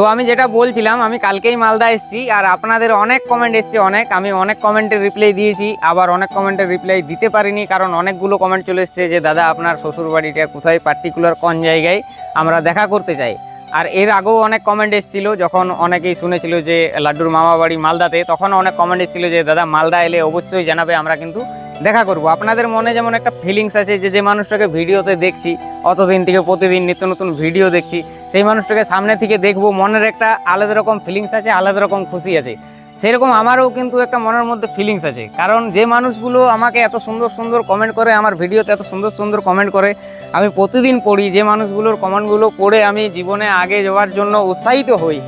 তো আমি যেটা বলছিলাম, আমি কালকেই মালদা এসেছি আর আপনাদের অনেক কমেন্ট এসছে, অনেক। আমি অনেক কমেন্টের রিপ্লাই দিয়েছি, আবার অনেক কমেন্টের রিপ্লাই দিতে পারিনি কারণ অনেকগুলো কমেন্ট চলে এসছে যে, দাদা, আপনার শ্বশুরবাড়িটা কোথায় পার্টিকুলার কোন জায়গায়? আমরা দেখা করতে চাই। আর এর আগেও অনেক কমেন্ট এসেছিল, যখন অনেকেই শুনেছিল যে, লাড্ডুর মামা বাড়ি মালদাতে। তখন অনেক কমেন্ট এসেছিল যে, দাদা, মালদা এলে অবশ্যই জানাবে, আমরা কিন্তু দেখা করব। আপনাদের মনে যেমন একটা ফিলিংস আছে যে যে মানুষটাকে ভিডিওতে দেখছি, অতদিন থেকে প্রতিদিন নিত্য নতুন ভিডিও দেখছি সেই মানুষটাকে সামনে থেকে দেখব, মনের একটা আলাদা রকম ফিলিংস আছে, আলাদা রকম খুশি আছে। সেরকম আমারও কিন্তু একটা মনের মধ্যে ফিলিংস আছে। কারণ যে মানুষগুলো আমাকে এত সুন্দর সুন্দর কমেন্ট করে, আমার ভিডিওতে এত সুন্দর সুন্দর কমেন্ট করে, আমি প্রতিদিন পড়ি, যে মানুষগুলোর কমেন্টগুলো পড়ে আমি জীবনে আগে যাওয়ার জন্য উৎসাহিত হই,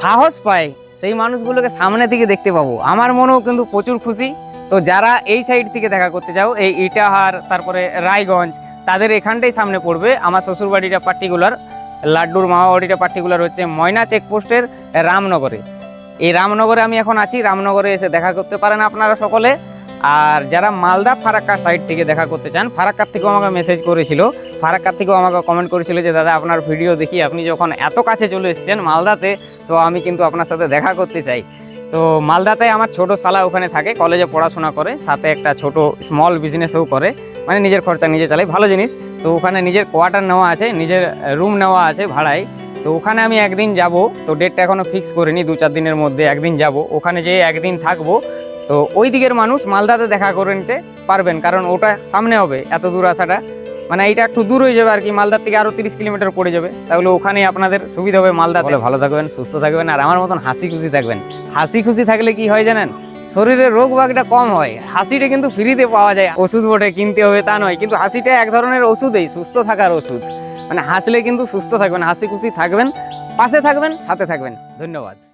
সাহস পাই, সেই মানুষগুলোকে সামনে থেকে দেখতে পাবো। আমার মনেও কিন্তু প্রচুর খুশি। তো যারা এই সাইড থেকে দেখা করতে চাও, এই ইটাহার, তারপরে রায়গঞ্জ, তাদের এখানটাই সামনে পড়বে আমার শ্বশুরবাড়িটা পার্টিকুলার লাড্ডুর মামাবাড়িটা পার্টিকুলার হচ্ছে ময়না চেকপোস্টের রামনগরে। এই রামনগরে আমি এখন আছি, রামনগরে এসে দেখা করতে পারেন আপনারা সকলে। আর যারা মালদা ফারাক্কা সাইড থেকে দেখা করতে চান, ফারাক্কার থেকেও আমাকে মেসেজ করেছিল। ফারাক্কার থেকেও আমাকে কমেন্ট করেছিল যে, দাদা, আপনার ভিডিও দেখি, আপনি যখন এত কাছে চলে এসেছেন মালদাতে, তো আমি কিন্তু আপনার সাথে দেখা করতে চাই। তো মালদাতে আমার ছোট শালা ওখানে থাকে কলেজে পড়াশোনা করে, সাথে একটা ছোট স্মল বিজনেসও করে। মানে নিজের খরচা নিজে চালাই, ভালো জিনিস। তো ওখানে নিজের কোয়ার্টার নেওয়া আছে, নিজের রুম নেওয়া আছে ভাড়ায়। তো ওখানে আমি একদিন যাব, তো ডেটটা এখনও ফিক্স করিনি, দু চার দিনের মধ্যে একদিন যাব। ওখানে যেয়ে একদিন থাকব। তো ওই দিকের মানুষ মালদাতে দেখা করে নিতে পারবেন, কারণ ওটা সামনে হবে, এত দূর আসাটা। মানে এইটা একটু দূর হয়ে যাবে আর কি, মালদার থেকে আরও তিরিশ কিলোমিটার পড়ে যাবে। তাহলে ওখানেই আপনাদের সুবিধা হবে মালদা বলে ভালো থাকবেন, সুস্থ থাকবেন, আর আমার মতন হাসি খুশি থাকবেন। হাসি খুশি থাকলে কি হয় জানেন? শরীরের রোগ বাগটা কম হয়। হাসিটা কিন্তু ফ্রিতে পাওয়া যায়। ওষুধ বটে, কিনতে হবে তা নয়। কিন্তু হাসিটা এক ধরনের ওষুধেই, সুস্থ থাকার ওষুধ। মানে হাসলে কিন্তু সুস্থ থাকবেন হাসি খুশি থাকবেন, পাশে থাকবেন, সাথে থাকবেন। ধন্যবাদ।